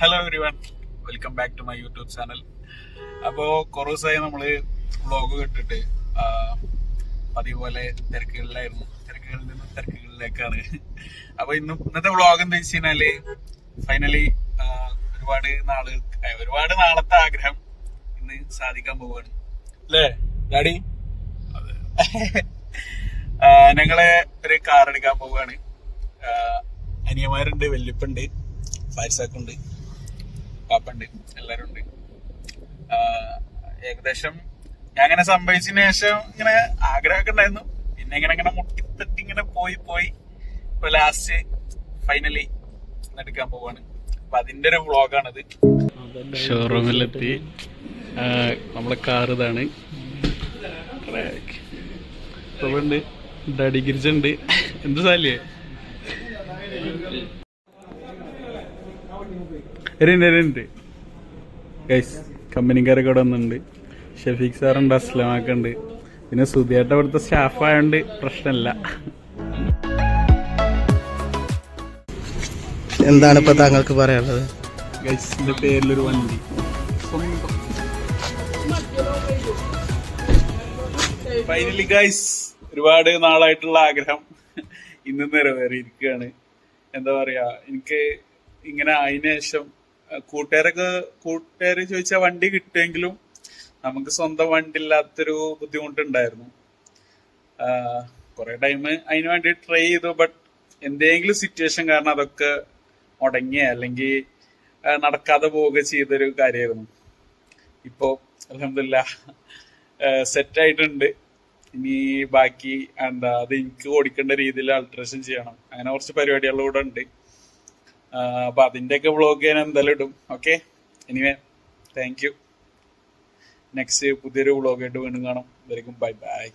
Hello everyone welcome back to my YouTube channel അപ്പോൾ കുറേ ദിവസമായി നമ്മൾ വ്ളോഗ് കിട്ടിട്ട് അതേപോലെ തിരക്കുകളിലായിരുന്നു. തിരക്കുകളിൽ നിന്ന് തിരക്കുകളിലേക്കാണ്. അപ്പോൾ ഇന്ന് ഇന്നത്തെ വ്ളോഗ് എന്താ വെച്ച് ഫൈനലി ഒരുപാട് നാൾ ഒരുപാട് നാളത്തെ ആഗ്രഹം ഇന്ന് സാധിക്കാൻ പോവാണ്. അല്ലേ ഡാഡി? ഞങ്ങളെ ഒരു കാർ എടുക്കാൻ പോവാണ്. ആ, അനിയന്മാരുണ്ട് വല്യപ്പുണ്ട് പാപ്പുണ്ട് എല്ലാരും ഉണ്ട് ഏകദേശം ഞാൻ അങ്ങനെ സംഭവിച്ചതിന് ശേഷം ഇങ്ങനെ ആഗ്രഹമൊക്കെ ഉണ്ടായിരുന്നു. പിന്നെ ഇങ്ങനെ ഇങ്ങനെ മുട്ടിത്തട്ടി ഇങ്ങനെ പോയി പോയി. ഇപ്പൊ ലാസ്റ്റ് ഫൈനലി എടുക്കാൻ പോവാണ്. അപ്പൊ അതിന്റെ ഒരു വ്ളോഗാണിത് ഷോറൂമിലെത്തി. നമ്മളെ കാർ ഇതാണ്. ഉണ്ട് ഡാഡി ഗിരിജുണ്ട് എന്ത് സാലിയേ എരുണ്ട് ഗൈസ് കമ്പനിക്കാരൊക്കെ ഇവിടെ വന്നിട്ടുണ്ട്. ഷഫീഖ് സാറുണ്ട് അസ്ലമാക്കുണ്ട്. പിന്നെ സുധിയേട്ട ഇവിടുത്തെ സ്റ്റാഫായോണ്ട് പ്രശ്നമില്ല എന്താണ് ഇപ്പൊ താങ്കൾക്ക് പറയാനുള്ളത്? ഗൈസിന്റെ പേരിലൊരു വണ്ടി. ഫൈനലി ഗൈസ് ഒരുപാട് നാളായിട്ടുള്ള ആഗ്രഹം ഇന്ന് നിറവേറിയിരിക്കുകയാണ്. എന്താ പറയാ എനിക്ക് ഇങ്ങനെ അതിന് ശേഷം അഹ് കൂട്ടുകാരൊക്കെ കൂട്ടുകാര് ചോദിച്ച വണ്ടി കിട്ടുമെങ്കിലും നമുക്ക് സ്വന്തം വണ്ടി ഇല്ലാത്തൊരു ബുദ്ധിമുട്ടുണ്ടായിരുന്നു കുറെ ടൈം അതിന് വേണ്ടി ട്രൈ ചെയ്തു ബട്ട് എന്തെങ്കിലും സിറ്റുവേഷൻ കാരണം അതൊക്കെ മുടങ്ങിയ അല്ലെങ്കിൽ നടക്കാതെ പോവുക ചെയ്തൊരു കാര്യമായിരുന്നു ഇപ്പോ അലഹമില്ല സെറ്റ് ആയിട്ടുണ്ട്. ഇനി ബാക്കി എന്താ അത് എനിക്ക് ഓടിക്കേണ്ട രീതിയിൽ ആൾട്രേഷൻ ചെയ്യണം. അങ്ങനെ കുറച്ച് പരിപാടികളുടെ കൂടെ ഉണ്ട്. ആ, അപ്പൊ അതിന്റെയൊക്കെ വ്ളോഗ് ഞാൻ എന്തായാലും ഇടും. Okay anyway thank you next പുതിയൊരു വ്ളോഗ് ആയിട്ട് വീണ്ടും കാണാം. ഇതായിരിക്കും ബൈ ബൈ